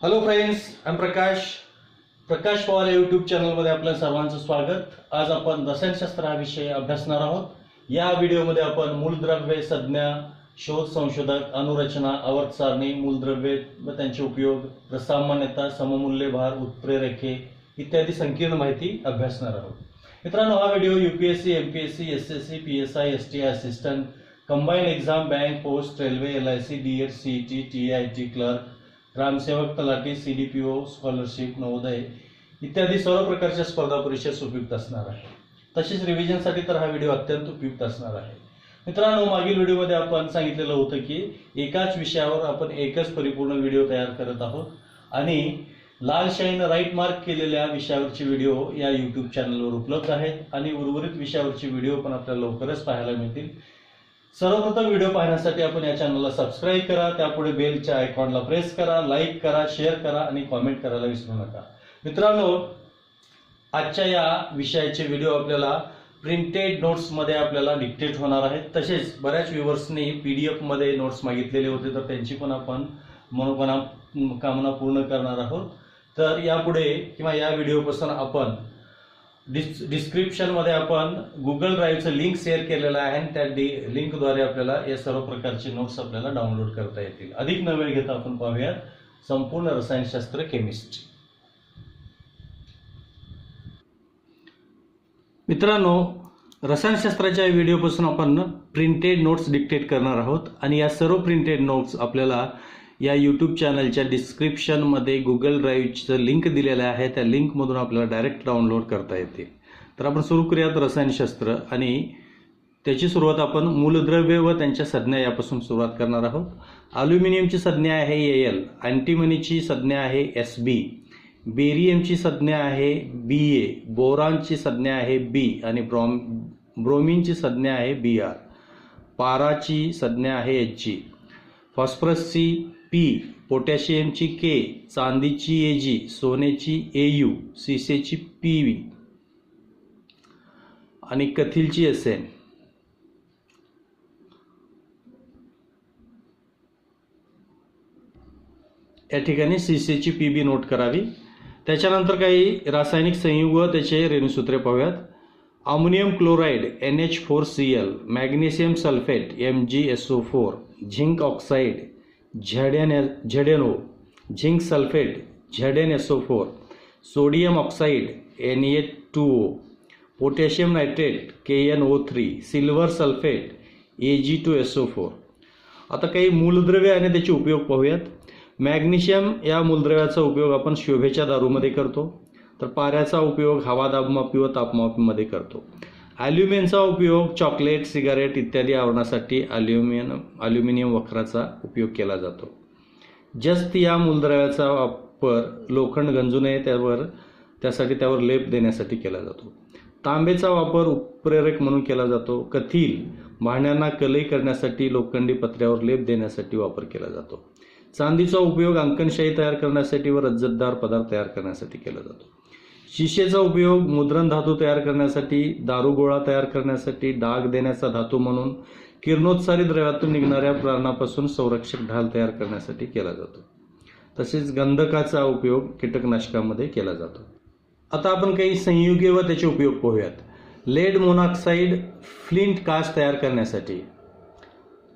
Hello friends I Prakash Prakash Pawar या YouTube चॅनलमध्ये आपल्या सर्वांचं स्वागत. आज आपण रसायनशास्त्र हा विषय अभ्यासणार आहोत. या व्हिडिओमध्ये आपण मूलद्रव्ये संज्ञा शोध संशोधक अनुरचना आवर्त सारणी मूलद्रव्ये व त्यांचे उपयोग सामान्यता सममूल्य भार उत्प्रेरके इत्यादी संकीर्ण माहिती अभ्यासणार आहोत. मित्रांनो हा video UPSC MPSC S S C P S I S T I assistant combine exam bank post railway L I C D Ed C T T I T clerk ग्रामसेवक तलाठी C D P O scholarship Navodaya इत्यादी सर्व प्रकारच्या स्पर्धा परीक्षेस उपयुक्त असणार आहे. तसेच रिव्हिजनसाठी तर हा व्हिडिओ अत्यंत उपयुक्त असणार आहे. मित्रांनो मागील व्हिडिओमध्ये आपण सांगितलेलं होतं की एकाच विषयावर आपण एकच परिपूर्ण व्हिडिओ तयार करत आहोत. आणि लाल शाईनं राईट मार्क केलेल्या विषयावरचे व्हिडिओ या यूट्यूब चॅनलवर उपलब्ध आहेत. आणि उर्वरित विषयावरचे व्हिडिओ पण आपल्याला लवकरच पाहायला मिळतील. सर्वप्रथम व्हिडिओ पाहण्यासाठी आपण या चॅनलला सबस्क्राईब करा. त्यापुढे बेलच्या आयकॉनला प्रेस करा. लाईक करा शेअर करा आणि कॉमेंट करायला विसरू नका. मित्रांनो आजच्या या विषयाचे व्हिडिओ आपल्याला प्रिंटेड नोट्समध्ये आपल्याला डिक्टेट होणार आहेत. तसेच बऱ्याच व्ह्युअर्सनी पी डी एफमध्ये नोट्स मागितलेले होते तर त्यांची पण आपण मनोकामना कामना पूर्ण करणार आहोत. तर यापुढे किंवा या व्हिडिओपासून आपण डिस् डिस्क्रिप्शनमध्ये आपण गुगल ड्राईव्हचं लिंक शेअर केलेलं आहे आणि त्या डी लिंकद्वारे आपल्याला या सर्व प्रकारचे नोट्स आपल्याला डाउनलोड करता येतील. अधिक न वेळ घेता आपण पाहूयात संपूर्ण रसायनशास्त्र केमिस्ट्री मित्रांनो रसायनशास्त्राच्या व्हिडिओपासून आपण प्रिंटेड नोट्स डिक्टेट करणार आहोत आणि या सर्व प्रिंटेड नोट्स आपल्याला या यूट्यूब चॅनलच्या डिस्क्रिप्शनमध्ये गुगल ड्राईव्हचं लिंक दिलेलं आहे. त्या लिंकमधून आपल्याला डायरेक्ट डाउनलोड करता येते. तर आपण सुरू करूयात रसायनशास्त्र आणि त्याची सुरुवात आपण मूलद्रव्य व त्यांच्या संज्ञा यापासून सुरुवात करणार आहोत. अल्युमिनियमची संज्ञा आहे ए एल अँटीमनीची संज्ञा आहे एस बी बेरियमची संज्ञा आहे बी ए बोरॉनची संज्ञा आहे बी आणि ब्रॉम ब्रोमिनची संज्ञा आहे बी आर पाराची संज्ञा आहे एच जी फॉस्फरसची पी पोटॅशियमची के चांदीची ए जी सोन्याची ए यू सिसेची पी व्ही आणि कथिलची एस एन या ठिकाणी सीसीची पी बी नोट करावी. त्याच्यानंतर काही रासायनिक संयुग व त्याचे रेणुसूत्रे पाहूयात. Ammonium chloride N H four C L magnesium sulphate M G S O four zinc oxide Z N Z N O zinc sulphate Z N S O four four sodium oxide N A two O potassium nitrate K N O three silver sulphate A G two S O four. आता काही मूलद्रव्ये आणि त्याचे उपयोग पाहूयात. Magnesium या मूलद्रव्याचा उपयोग आपण शोभेच्या दारूमध्ये करतो. तर पाऱ्याचा उपयोग हवा दाबमापी व तापमापीमध्ये करतो. ॲल्युमिनियमचा उपयोग चॉकलेट सिगारेट इत्यादी आवरणासाठी ॲल्युमिनियम ॲल्युमिनियम वखराचा उपयोग केला जातो. जस्त या मूलद्रव्याचा वापर लोखंड गंजू नये त्यावर त्यासाठी त्यावर लेप देण्यासाठी केला जातो. तांबेचा वापर उत्प्रेरक म्हणून केला जातो. कथील भांड्यांना कलई करण्यासाठी लोखंडी पत्र्यावर लेप देण्यासाठी वापर केला जातो. चांदीचा उपयोग अंकनशाही तयार करण्यासाठी व रज्जतदार पदार्थ तयार करण्यासाठी केला जातो. शिशेचा उपयोग मुद्रण धातू तयार करण्यासाठी दारुगोळा तयार करण्यासाठी डाग देण्याचा धातू म्हणून किरणोत्सारी द्रव्यातून निघणाऱ्या प्राणापासून संरक्षक ढाल तयार करण्यासाठी केला जातो. तसेच गंधकाचा उपयोग कीटकनाशकामध्ये केला जातो. आता आपण काही संयुगे व त्याचे उपयोग पाहूयात. लेड मोनॉक्साईड फ्लिंट कास्ट तयार करण्यासाठी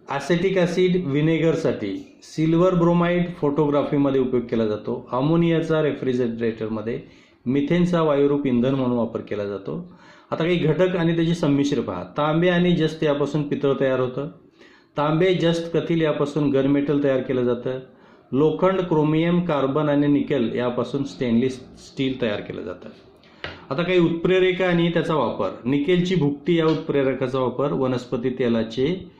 ॲसेटिक ॲसिड व्हिनेगरसाठी सिल्वर ब्रोमाइड फोटोग्राफीमध्ये उपयोग केला जातो. अमोनियाचा रेफ्रिजरेटरमध्ये मिथेनचा वायुरूप इंधन म्हणून वापर केला जातो. आता काही घटक आणि त्याचे संमिश्र पहा. तांबे आणि जस्त यापासून पितळ तयार होतं. तांबे जस्त कथील यापासून गनमेटल तयार केलं जातं. लोखंड क्रोमियम कार्बन आणि निकेल यापासून स्टेनलेस स्टील तयार केलं जातं. आता काही उत्प्रेरक आणि त्याचा वापर. निकेलची भुकटी या उत्प्रेरकाचा वापर वनस्पती तेलाचे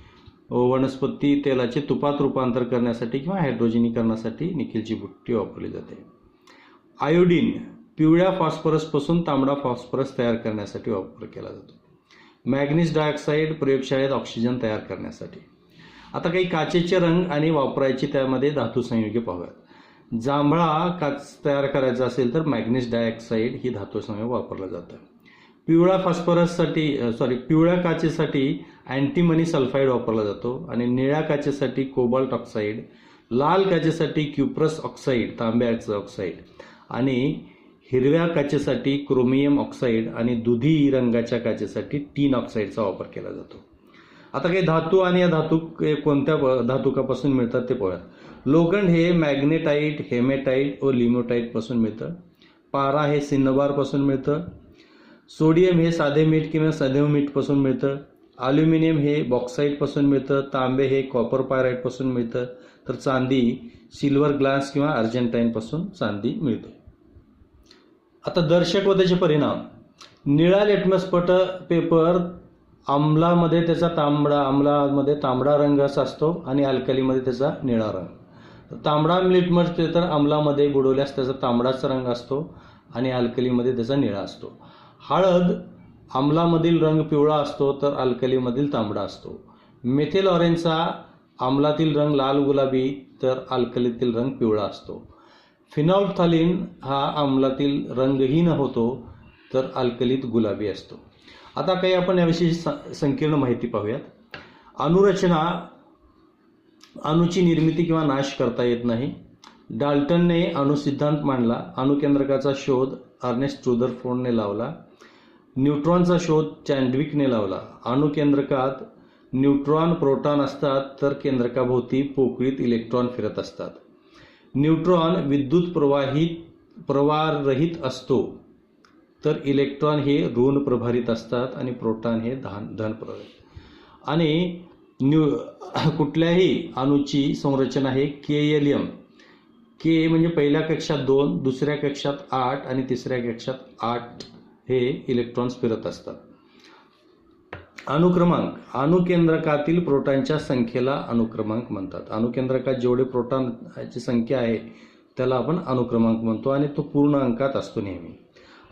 वनस्पती तेलाचे तुपात रूपांतर करण्यासाठी किंवा हायड्रोजनीकरणासाठी निकेलची भुकटी वापरली जाते. आयोडीन पिवळ्या फॉस्फरसपासून तांबडा फॉस्फरस तयार करण्यासाठी वापर केला जातो. मॅग्नीज डायऑक्साईड प्रयोगशाळेत ऑक्सिजन तयार करण्यासाठी. आता काही काचेचे रंग आणि वापरायची त्यामध्ये धातू संयुगे पाहूयात. जांभळा काच तयार करायचा असेल तर मॅग्नीज डायऑक्साईड ही धातू संयोग वापरलं जातं. पिवळ्या फॉस्फरससाठी सॉरी पिवळ्या काचेसाठी अँटीमनी सल्फाईड वापरला जातो आणि निळ्या काचेसाठी कोबाल्ट ऑक्साईड लाल काचेसाठी क्युप्रस ऑक्साईड तांब्याचं ऑक्साईड आणि हिरव्या काचेसाठी क्रोमियम ऑक्साईड आणि दुधी रंगाच्या काचेसाठी टीन ऑक्साईडचा वापर केला जातो. आता काही धातू आणि या धातू कोणत्या प- धातुकापासून मिळतात ते पाहूयात लोखंड हे मॅग्नेटाईट हेमेटाईट व लिमोटाईटपासून मिळतं. पारा हे सिन्नबारपासून मिळतं. सोडियम हे साधे मीठ किंवा सदैव मीठपासून मिळतं. ॲल्युमिनियम हे बॉक्साईटपासून मिळतं. तांबे हे कॉपर पायराईटपासून मिळतं. तर चांदी सिल्वर ग्लास किंवा अर्जंटाईनपासून चांदी मिळते. आता दर्शक व त्याचे परिणाम. निळा लिटमस पट पेपर आम्लामध्ये त्याचा तांबडा आम्लामध्ये तांबडा रंग असा असतो आणि अल्कलीमध्ये त्याचा निळा रंग. तांबडा लिटमस पेपर आम्लामध्ये बुडवल्यास त्याचा तांबडाचा रंग असतो आणि अल्कलीमध्ये त्याचा निळा असतो. हळद आम्लामधील रंग पिवळा असतो तर अल्कलीमधील तांबडा असतो. मेथेल ऑरेंजचा आम्लातील रंग लाल गुलाबी तर अल्कलीतील रंग पिवळा असतो. फिनॉल्थालिन हा आम्लातील रंगहीन होतो तर अल्कलीत गुलाबी असतो. आता काही आपण याविषयी स- संकीर्ण माहिती पाहूयात. अणुरचना अणुची निर्मिती किंवा नाश करता येत नाही. डाल्टनने अणुसिद्धांत मांडला अणुकेंद्रकाचा शोध अर्नेस्ट ट्रुदरफोर्डने लावला न्यूट्रॉनचा शोध चॅन्डविकने लावला. अणुकेंद्रकात न्यूट्रॉन प्रोटॉन असतात तर केंद्रकाभोवती पोकळीत इलेक्ट्रॉन फिरत असतात. न्यूट्रॉन विद्युत प्रवाहित प्रवाररहित असतो. तर इलेक्ट्रॉन हे ऋण प्रभारित असतात आणि प्रोटॉन हे धन धनप्रभारित आणि न्यू कुठल्याही अणूची संरचना हे के एल एम के म्हणजे पहिल्या कक्षात दोन दुसऱ्या कक्षात आठ आणि तिसऱ्या कक्षात आठ हे इलेक्ट्रॉन्स फिरत असतात. अणुक्रमांक अणुकेंद्रकातील प्रोटॉनच्या संख्येला अणुक्रमांक म्हणतात. अणुकेंद्रकात जेवढे प्रोटॉनची संख्या आहे त्याला आपण अणुक्रमांक म्हणतो आणि तो पूर्ण अंकात असतो नेहमी.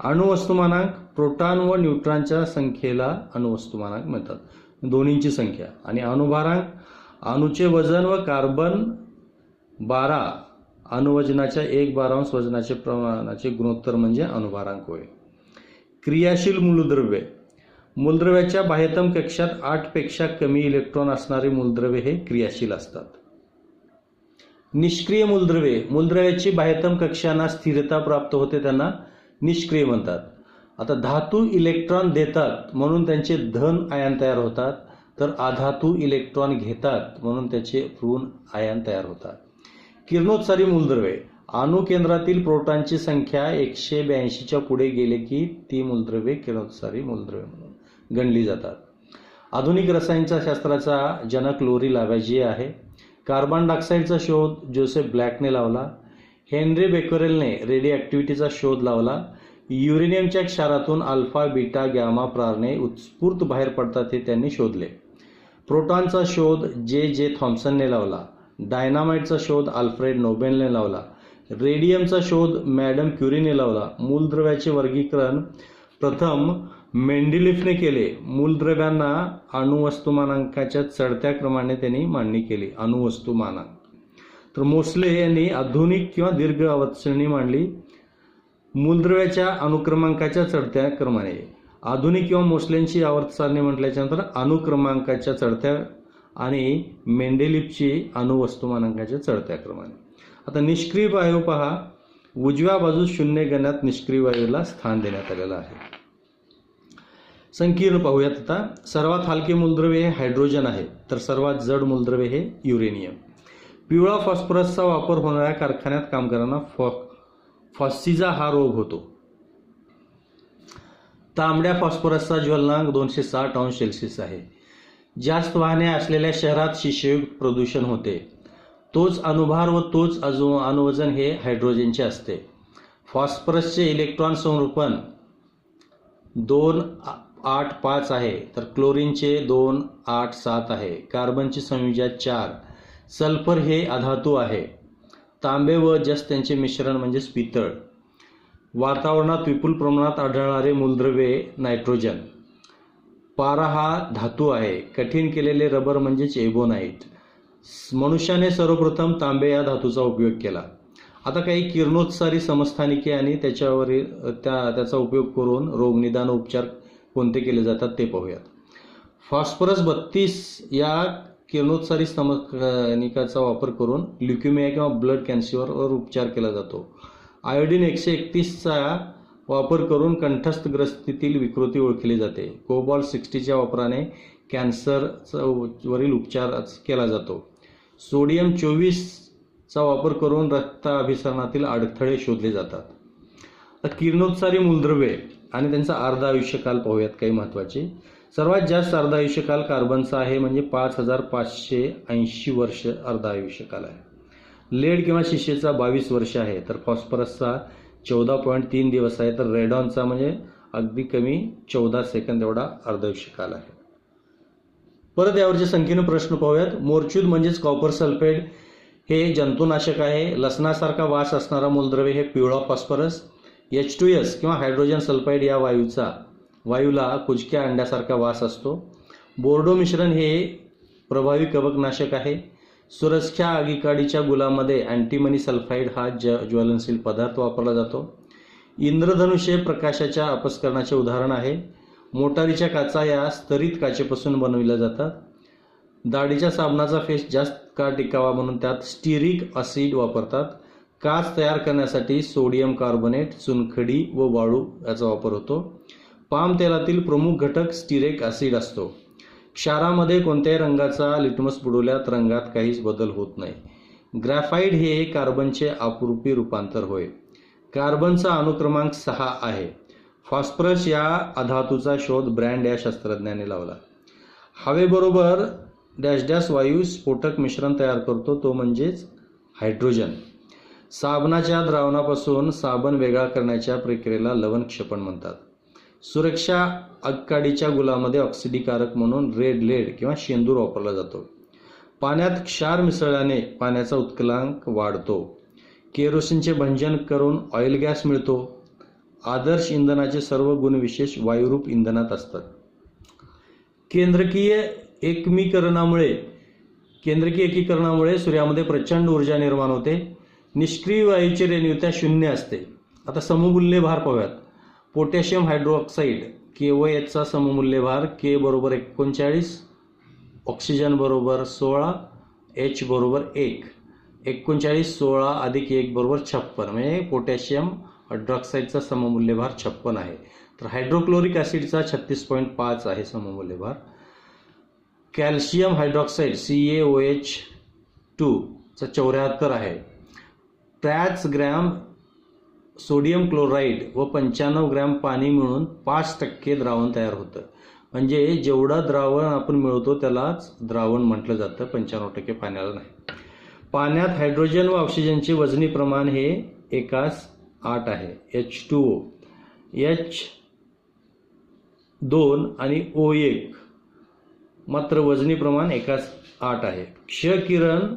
अणुवस्तुमानांक प्रोटॉन व न्यूट्रॉनच्या संख्येला अणुवस्तुमानांक म्हणतात. दोन्हींची संख्या. आणि अणुभारांक अणुचे वजन व कार्बन बारा अणुवजनाच्या एक बारांश वजनाचे प्रमाणाचे गुणोत्तर म्हणजे अणुभारांक होय. क्रियाशील मूलद्रव्ये मूलद्रव्याच्या बाह्यतम कक्षात आठपेक्षा कमी इलेक्ट्रॉन असणारे मूलद्रव्ये हे क्रियाशील असतात. निष्क्रिय मूलद्रव्ये मूलद्रव्याची बाह्यतम कक्षांना स्थिरता प्राप्त होते त्यांना निष्क्रिय म्हणतात. आता धातू इलेक्ट्रॉन देतात म्हणून त्यांचे धन आयन तयार होतात तर अधातू इलेक्ट्रॉन घेतात म्हणून त्याचे ऋण आयन तयार होतात. किरणोत्सारी मूलद्रव्ये अणुकेंद्रातील प्रोटॉनची संख्या एकशे ब्याऐंशीच्या पुढे गेले की ती मूलद्रव्ये किरणोत्सारी मूलद्रव्ये म्हणून. गणली जातात. आधुनिक रसायनचा शास्त्राचा जनक लोरी लाव्याजी आहे. कार्बन डायऑक्साईडचा शोध जोसेफ ब्लॅकने लावला. हेनरी बेकोरेलने रेडिओ ॲक्टिव्हिटीचा शोध लावला. युरेनियमच्या क्षारातून अल्फा बीटा गॅमा प्रारणे उत्स्फूर्त बाहेर पडतात हे त्यांनी शोधले. प्रोटॉनचा शोध जे. जे. थॉम्सनने लावला. डायनामाइटचा शोध अल्फ्रेड नोबेलने लावला. रेडियमचा शोध मॅडम क्युरीने लावला. मूलद्रव्याचे वर्गीकरण प्रथम मेंडिलिफने केले. मूलद्रव्यांना अणुवस्तुमानांकाच्या चढत्या क्रमाने त्यांनी मांडणी केली. अणुवस्तुमानांक. तर मोसले यांनी आधुनिक किंवा दीर्घ अवतश्रेणी मांडली. मूलद्रव्याच्या अनुक्रमांकाच्या चढत्या क्रमाने आधुनिक किंवा मोसलेंची आवर्त म्हटल्याच्यानंतर अनुक्रमांकाच्या चढत्या आणि मेंडेलिपची अणुवस्तुमानांकाच्या चढत्या क्रमाने आता निष्क्रिय वायू पहा. उजव्या बाजूस शून्य गणात निष्क्रिय वायूला स्थान देण्यात आलेलं आहे. संकीर्ण पाहूयात आता. सर्वात हलके मूलद्रव्य हे हायड्रोजन आहे. तर सर्वात जड मूलद्रव्य हे युरेनियम. पिवळा फॉस्फरसचा वापर होणाऱ्या कारखान्यात काम करताना फॉ फॉस्सिजा हा रोग होतो. तांबड्या फॉस्फरसचा ज्वलनांक दोनशे साठ अंश सेल्सिअस आहे. जास्त वाहने असलेल्या शहरात शिष्ययुक्त प्रदूषण होते. तोच अणुभार व तोच अजू अणुवजन हे हायड्रोजनचे असते. फॉस्फरसचे इलेक्ट्रॉन संरूपण दोन आठ पाच आहे तर क्लोरीनचे दोन आठ सात आहे. कार्बनची संयुजा चार. सल्फर हे अधातू आहे. तांबे व जस त्यांचे मिश्रण म्हणजेच पितळ. वातावरणात विपुल प्रमाणात आढळणारे मूलद्रव्ये नायट्रोजन. पारा हा धातू आहे. कठीण केलेले रबर म्हणजेच एबोनाईट मनुष्याने सर्वप्रथम तांबे या धातूचा उपयोग केला. आता काही किरणोत्सारी समस्थानिके आणि त्याच्यावरील त्या त्याचा उपयोग करून रोगनिदान उपचार कोणते केले जातात ते पाहूयात. फॉस्फरस बत्तीस या किरणोत्सारी स्तमनिकाचा वापर करून ल्युक्युमिया किंवा ब्लड कॅन्सरवर उपचार केला जातो. आयोडीन एकशे एकतीसचा वापर करून कंठस्थग्रस्तीतील विकृती ओळखली जाते. कोबॉल सिक्स्टीच्या वापराने कॅन्सरचा वरील उपचार केला जातो. सोडियम चोवीसचा वापर करून रक्ताभिसरणातील अडथळे शोधले जातात. किरणोत्सारी मूलद्रव्ये आणि त्यांचा अर्ध आयुष्यकाल पाहूयात काही महत्त्वाचे. सर्वात जास्त अर्धा आयुष्यकाल कार्बनचा आहे म्हणजे पाच हजार पाचशे ऐंशी वर्ष अर्धा आयुष्यकाल आहे. लेड किंवा शिशेचा बावीस वर्ष आहे तर फॉस्फरसचा चौदा पॉईंट तीन दिवस आहे तर रेडॉनचा म्हणजे अगदी कमी चौदा सेकंद एवढा अर्ध आयुष्यकाल आहे. परत यावरचे संख्येनं प्रश्न पाहूयात. मोरचूद म्हणजेच कॉपर सल्फेट हे जंतुनाशक आहे. लसणासारखा वास असणारा मूलद्रव्य हे पिवळा फॉस्फरस एच टू एस किंवा हायड्रोजन सल्फाईड या वायूचा वायूला कुजक्या अंड्यासारखा वास असतो. बोर्डो मिश्रण हे प्रभावी कवकनाशक आहे. सुरक्षा आगीकाडीच्या गुलामध्ये अँटीमनी सल्फाईड हा ज ज्वलनशील पदार्थ वापरला जातो. इंद्रधनुष्य हे प्रकाशाच्या अपस्करणाचे उदाहरण आहे. मोटारीच्या काचा या स्तरित काचेपासून बनविल्या जातात. दाढीच्या साबणाचा फेस जास्त काळ टिकावा म्हणून त्यात स्टिरिक ॲसिड वापरतात. काच तयार करण्यासाठी सोडियम कार्बोनेट चुनखडी व वाळू याचा वापर होतो. पाम तेलातील प्रमुख घटक स्टिरेक ॲसिड असतो. क्षारामध्ये कोणत्याही रंगाचा लिटमस बुडवल्यात रंगात काहीच बदल होत नाही. ग्रॅफाईड हे कार्बनचे आपरूपी रूपांतर होय. कार्बनचा अनुक्रमांक सहा आहे. फॉस्फरस या अधातूचा शोध ब्रँड या शास्त्रज्ञाने लावला. हवेबरोबर डॅश डॅश वायू स्फोटक मिश्रण तयार करतो तो म्हणजेच हायड्रोजन. साबणाच्या द्रावणापासून साबण वेगळा करण्याच्या प्रक्रियेला लवण क्षेपण म्हणतात. सुरक्षा अक्काडीच्या गुलामध्ये ऑक्सिडीकारक म्हणून रेड लेड किंवा शेंदूर वापरला जातो. पाण्यात क्षार मिसळल्याने पाण्याचा उत्कलांक वाढतो. केरोसिनचे भंजन करून ऑइल गॅस मिळतो. आदर्श इंधनाचे सर्व गुणविशेष वायुरूप इंधनात असतात. केंद्रकीय एकमीकरणामुळे केंद्रकीय एकीकरणामुळे सूर्यामध्ये प्रचंड ऊर्जा निर्माण होते. निष्क्रिय वायूची रेणुता शून्य असते. आता सममूल्य भार पाहूयात. पोटॅशियम हायड्रोऑक्साईड के व एचचा सममूल्य भार के बरोबर एकोणचाळीस ऑक्सिजन बरोबर सोळा एच बरोबर एक. एकोणचाळीस सोळा अधिक एक बरोबर छप्पन. म्हणजे पोटॅशियम हायड्रॉक्साईडचा सममूल्यभार छप्पन आहे. तर हायड्रोक्लोरिक ॲसिडचा छत्तीस पॉईंट पाच आहे सममूल्यभार calcium hydroxide C A O H टूचा चौऱ्याहत्तर आहे. त्याच ग्रॅम सोडियम क्लोराईड व पंच्याण्णव ग्रॅम पाणी मिळून पाच टक्के द्रावण तयार होतं. म्हणजे जेवढं द्रावण आपण मिळवतो त्यालाच द्रावण म्हटलं जातं. पंच्याण्णव टक्के पाण्याला नाही. पाण्यात हायड्रोजन व ऑक्सिजनचे वजनी प्रमाण हे एकास आठ आहे. H two O. एच दोन आणि ओ एक मात्र वजनी प्रमाण एकाच आठ आहे. क्षकिरण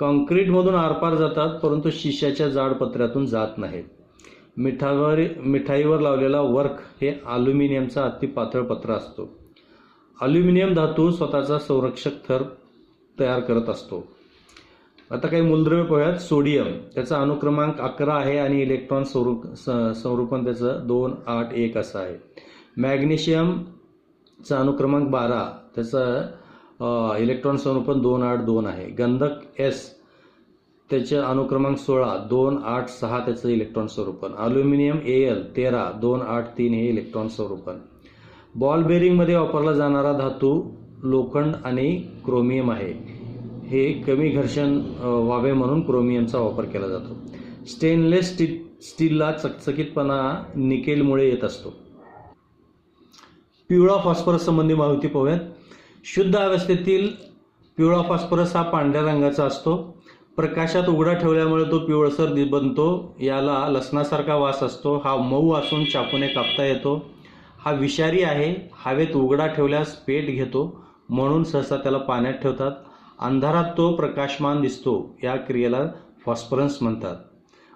कॉन्क्रीटमधून आरपार जातात परंतु शिश्याच्या जाड पत्र्यातून जात नाहीत. मिठावर मिठाईवर लावलेला वर्क हे अल्युमिनियमचा अति पातळ पत्र असतो. अल्युमिनियम धातू स्वतःचा संरक्षक थर तयार करत असतो. आता काही मूलद्रव्य पाहूयात. सोडियम त्याचा अनुक्रमांक अकरा आहे आणि इलेक्ट्रॉन स्वरू संरूपण त्याचं दोन आठ एक असं आहे. मॅग्नेशियमचा अनुक्रमांक बारा त्याचं इलेक्ट्रॉन स्वरूपण दोन आठ दोन आहे. गंधक एस त्याचे अनुक्रमांक सोळा दोन आठ सहा त्याचं इलेक्ट्रॉन स्वरूपण अल्युमिनियम ए एल तेरा दोन आठ तीन हे इलेक्ट्रॉन स्वरूपण बॉल बेरिंगमध्ये वापरला जाणारा धातू लोखंड आणि क्रोमियम आहे. हे कमी घर्षण व्हावे म्हणून क्रोमियमचा वापर केला जातो. स्टेनलेस स्टी स्टीलला चकचकीतपणा निकेलमुळे येत असतो. पिवळा फॉस्फरस संबंधी माहिती पाहूयात. शुद्ध अवस्थेतील पिवळा फॉस्फरस हा पांढऱ्या रंगाचा असतो. प्रकाशात उघडा ठेवल्यामुळे तो पिवळसर बनतो. याला लसणासारखा वास असतो. हा मऊ असून चाकूने कापता येतो. हा विषारी आहे. हवेत उघडा ठेवल्यास पेट घेतो. म्हणून सहसा त्याला पाण्यात ठेवतात. अंधारात तो प्रकाशमान दिसतो. या क्रियेला फॉस्फरन्स म्हणतात.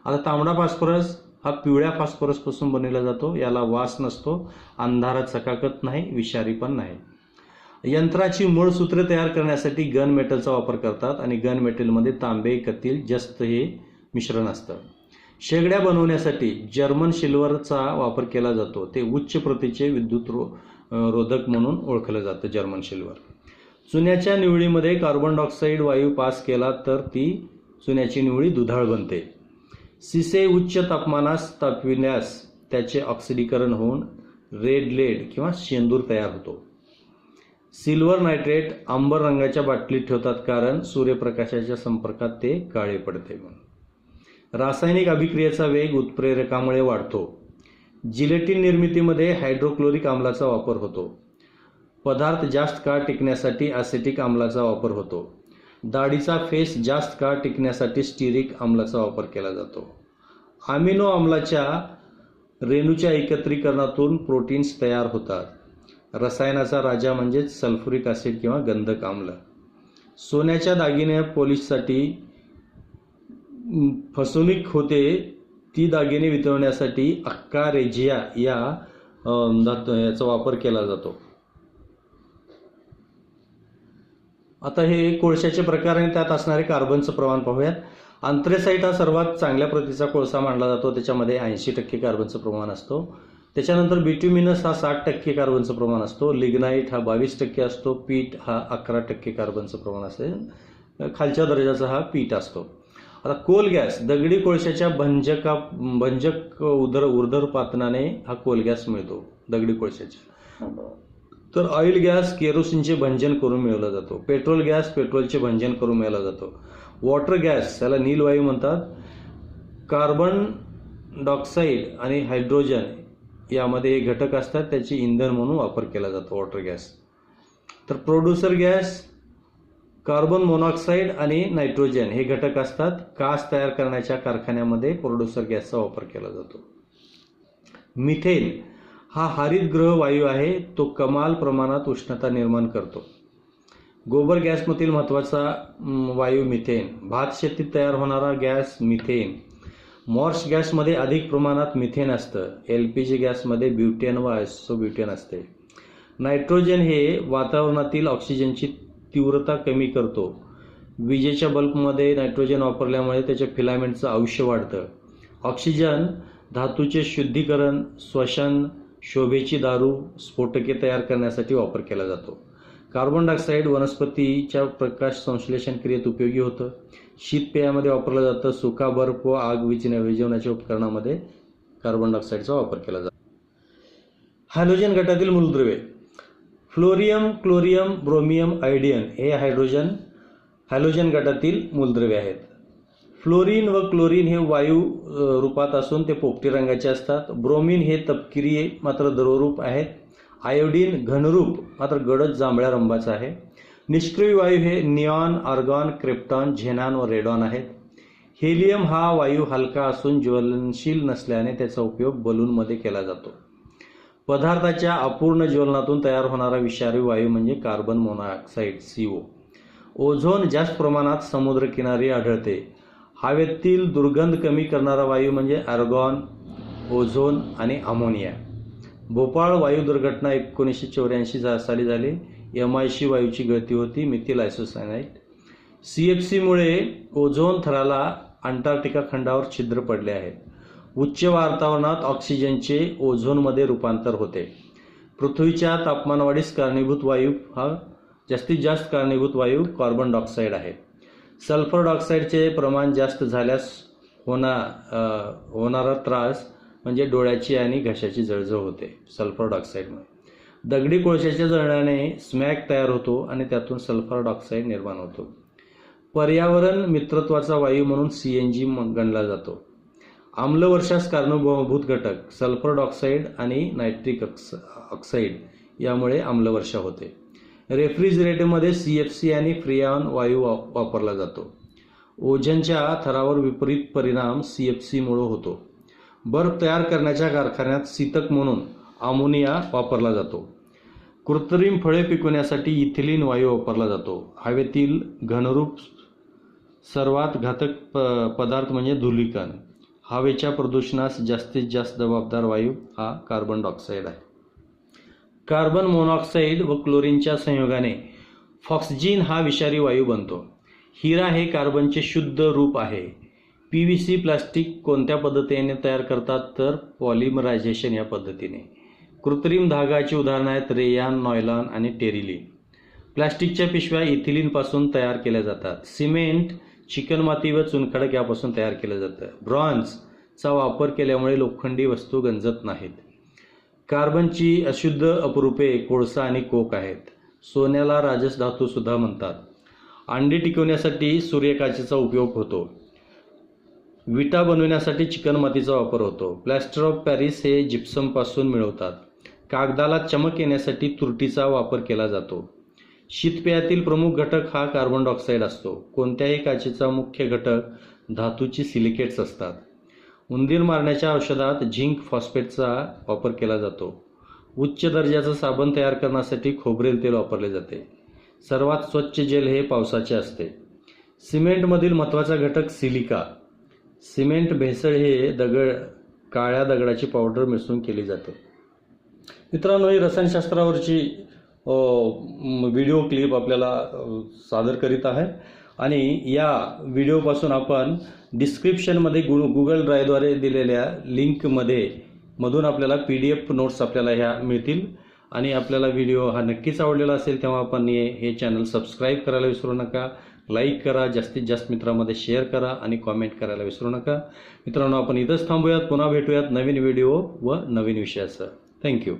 आता तांबडा फॉस्फरस हा पिवळ्या फॉस्फरसपासून बनवला जातो. याला वास नसतो. अंधारात चकाकत नाही. विषारी पण नाही. यंत्राची मूळ सूत्रे तयार करण्यासाठी गन मेटलचा वापर करतात आणि गन मेटलमध्ये तांबे कतील जस्त हे मिश्रण असतं. शेगड्या बनवण्यासाठी जर्मन सिल्वरचा वापर केला जातो. ते उच्च प्रतीचे विद्युत रो रोधक म्हणून ओळखलं जातं जर्मन सिल्वर चुन्याच्या निवळीमध्ये कार्बन डायऑक्साईड वायू पास केला तर ती चुन्याची निवळी दुधाळ बनते. सिसे उच्च तापमानास तापविण्यास त्याचे ऑक्सिडीकरण होऊन रेड लेड किंवा शेंदूर तयार होतो. सिल्वर नायट्रेट आंबर रंगाच्या बाटलीत ठेवतात कारण सूर्यप्रकाशाच्या संपर्कात ते काळे पडते म्हणून. रासायनिक अभिक्रियेचा वेग उत्प्रेरकामुळे वाढतो. जिलेटिन निर्मितीमध्ये हायड्रोक्लोरिक आम्लाचा वापर होतो. पदार्थ जास्त काळ टिकण्यासाठी ॲसेटिक आम्लाचा वापर होतो. दाढीचा फेस जास्त काळ टिकण्यासाठी स्टिरिक आम्लाचा वापर केला जातो. अमिनो आम्लाच्या रेणूच्या एकत्रीकरणातून प्रोटीन्स तयार होतात. रसायनाचा राजा म्हणजेच सल्फ्युरिक ॲसिड किंवा गंधक आम्ल. सोन्याच्या दागिने पोलिशसाठी फसवणूक होते ती दागिने वितळवण्यासाठी अक्का रेजिया या याचा वापर केला जातो. आता हे कोळशाचे प्रकार आणि त्यात असणारे कार्बनचं प्रमाण पाहूयात. आंत्रेसाईट हा सर्वात चांगल्या प्रतीचा कोळसा मानला जातो त्याच्यामध्ये ऐंशी टक्के कार्बनचं प्रमाण असतो. त्याच्यानंतर बिट्युमिनस हा साठ टक्के कार्बनचं प्रमाण असतो लिग्नाईट हा बावीस टक्के असतो पीठ हा अकरा टक्के कार्बनचं प्रमाण असते खालच्या दर्जाचा हा पीठ असतो. आता कोल गॅस दगडी कोळशाच्या भंजका भंजक उदर उर्धरपातनाने हा कोल गॅस मिळतो दगडी कोळशाच्या. तर ऑइल गॅस केरोसिनचे भंजन करून मिळवला जातो पेट्रोल गॅस पेट्रोलचे भंजन करून मिळवला जातो. वॉटर गॅस याला नीलवायू म्हणतात. कार्बन डायऑक्साईड आणि हायड्रोजन यामध्ये हे घटक असतात त्याचे इंधन म्हणून वापर केला जातो वॉटर गॅस तर प्रोड्युसर गॅस कार्बन मोनॉक्साईड आणि नायट्रोजन हे घटक असतात. कास तयार करण्याच्या कारखान्यामध्ये प्रोड्युसर गॅसचा वापर केला जातो. मिथेन हा हरितगृह वायू आहे तो कमाल प्रमाणात उष्णता निर्माण करतो. गोबर गॅसमधील महत्त्वाचा वायू मिथेन भात शेतीत तयार होणारा गॅस मिथेन मॉर्स गॅसमध्ये अधिक प्रमाणात मिथेन असतं. एल पी जी गॅसमध्ये ब्युटेन व आयसोब्युटेन असते. नायट्रोजन हे वातावरणातील ऑक्सिजनची तीव्रता कमी करतो. विजेच्या बल्बमध्ये नायट्रोजन वापरल्यामुळे त्याच्या फिलामेंटचं आयुष्य वाढतं. ऑक्सिजन धातूचे शुद्धीकरण श्वसन शोभेची दारू स्फोटके तयार करण्यासाठी वापर केला जातो. कार्बन डायऑक्साईड वनस्पतीच्या प्रकाश संश्लेषण क्रियेत उपयोगी होतं. शीतपेयामध्ये वापरलं जातं. सुका बर्फ व आग विजण्या विजवण्याच्या उपकरणामध्ये कार्बन डायऑक्साईडचा वापर केला जातो. हायड्रोजन गटातील मूलद्रव्ये. फ्लोरियम क्लोरियम ब्रोमियम आयडियन हे हायड्रोजन हायड्रोजन गटातील मूलद्रव्ये आहेत. फ्लोरीन व क्लोरीन हे वायू रूपात असून ते पोपटी रंगाचे असतात. ब्रोमिन हे तपकिरी मात्र द्रवरूप आहेत. आयोडीन घनरूप मात्र गडद जांभळ्या रंगाचं आहे. निष्क्रिय वायू हे निऑन आर्गॉन क्रिप्टॉन झेनॉन व रेडॉन आहेत. हेलियम हा वायू हलका असून ज्वलनशील नसल्याने त्याचा उपयोग बलूनमध्ये केला जातो. पदार्थाच्या अपूर्ण ज्वलनातून तयार होणारा विषारी वायू म्हणजे कार्बन मोनॉक्साईड ओ ओझोन जास्त प्रमाणात समुद्रकिनारी आढळते. हवेतील दुर्गंध कमी करणारा वायू म्हणजे आर्गॉन ओझोन आणि अमोनिया. भोपाळ वायू दुर्घटना एकोणीसशे चौऱ्याऐंशी साली झाली. एम आयशी वायूची गळती होती. मिथिल आयसोसायनाईट सी एफ सीमुळे ओझोन थराला अंटार्क्टिका खंडावर छिद्र पडले आहेत. उच्च वातावरणात ऑक्सिजनचे ओझोनमध्ये रूपांतर होते. पृथ्वीच्या तापमानवाढीस कारणीभूत वायू हा जास्तीत जास्त कारणीभूत वायू कार्बन डायऑक्साईड आहे. सल्फर डायऑक्साईडचे प्रमाण जास्त झाल्यास होणा होणारा त्रास म्हणजे डोळ्याची आणि घशाची जळजळ होते सल्फर डायऑक्साईडमुळे. दगडी कोळशाच्या जळण्याने स्मॅग तयार होतो आणि त्यातून सल्फर डायऑक्साईड निर्माण होतो. पर्यावरण मित्रत्वाचा वायू म्हणून सी एन जी गणला जातो. आम्लवर्षास कारणभूत घटक सल्फर डायऑक्साईड आणि नायट्रिक ऑक्स ऑक्साईड यामुळे आम्लवर्षा होते. रेफ्रिजरेटरमध्ये सी एफ सी आणि फ्रियान वायू वापरला जातो. ओझनच्या थरावर विपरीत परिणाम सी एफ सीमुळं होतो. बर्फ तयार करण्याच्या कारखान्यात सीतक म्हणून अमोनिया वापरला जातो. कृत्रिम फळे पिकवण्यासाठी इथिलीन वायू वापरला जातो. हवेतील घनरूप सर्वात घातक प पदार्थ म्हणजे धुलिकन हवेच्या प्रदूषणास जास्तीत जास्त जबाबदार वायू हा कार्बन डायऑक्साईड आहे. कार्बन मोनॉक्साईड व क्लोरीनच्या संयोगाने फॉक्सजिन हा विषारी वायू बनतो. हिरा हे कार्बनचे शुद्ध रूप आहे. पी व्ही सी प्लास्टिक कोणत्या पद्धतीने तयार करतात? तर पॉलिमरायझेशन या पद्धतीने. कृत्रिम धागाची उदाहरणं आहेत रेयान नॉयलॉन आणि टेरिलिन. प्लास्टिकच्या पिशव्या इथिलीनपासून तयार केल्या जातात. सिमेंट चिकणमाती व चुनखडक यापासून तयार केलं जातं. ब्रॉन्झचा वापर केल्यामुळे लोखंडी वस्तू गंजत नाहीत. कार्बनची अशुद्ध अपरूपे कोळसा आणि कोक आहेत. सोन्याला राजस धातूसुद्धा म्हणतात. अंडी टिकवण्यासाठी सूर्यकाचेचा उपयोग होतो. विटा बनवण्यासाठी चिकणमातीचा वापर होतो. प्लॅस्टर ऑफ पॅरिस हे जिप्समपासून मिळवतात. कागदाला चमक येण्यासाठी तुरटीचा वापर केला जातो. शीतपेयातील प्रमुख घटक हा कार्बन डायऑक्साईड असतो. कोणत्याही काचेचा मुख्य घटक धातूची सिलिकेट्स असतात. उंदीर मारण्याच्या औषधात झिंक फॉस्फेटचा वापर केला जातो. उच्च दर्जाचं साबण तयार करण्यासाठी खोबरेल तेल वापरले जाते. सर्वात स्वच्छ जेल हे पावसाचे असते. सिमेंटमधील महत्त्वाचा घटक सिलिका. सिमेंट भेसळ हे दगड काळ्या दगडाची पावडर मिसळून केली जाते. मित्रांनो ही रसायनशास्त्रावरची व्हिडिओ क्लिप आपल्याला सादर करीत आहे. आणि या व्हिडिओपासून आपण डिस्क्रिप्शनमध्ये गु गुगल ड्राईव्हद्वारे दिलेल्या लिंकमध्ये मधून आपल्याला पी डी एफ नोट्स आपल्याला ह्या मिळतील. आणि आपल्याला व्हिडिओ हा नक्कीच आवडलेला असेल तेव्हा आपण हे हे चॅनल सबस्क्राईब करायला विसरू नका. लाईक करा जास्तीत जास्त मित्रांमध्ये शेअर करा आणि कॉमेंट करायला विसरू नका. मित्रांनो आपण इथंच थांबूयात पुन्हा भेटूयात नवीन व्हिडिओ व नवीन विषयासह. थँक्यू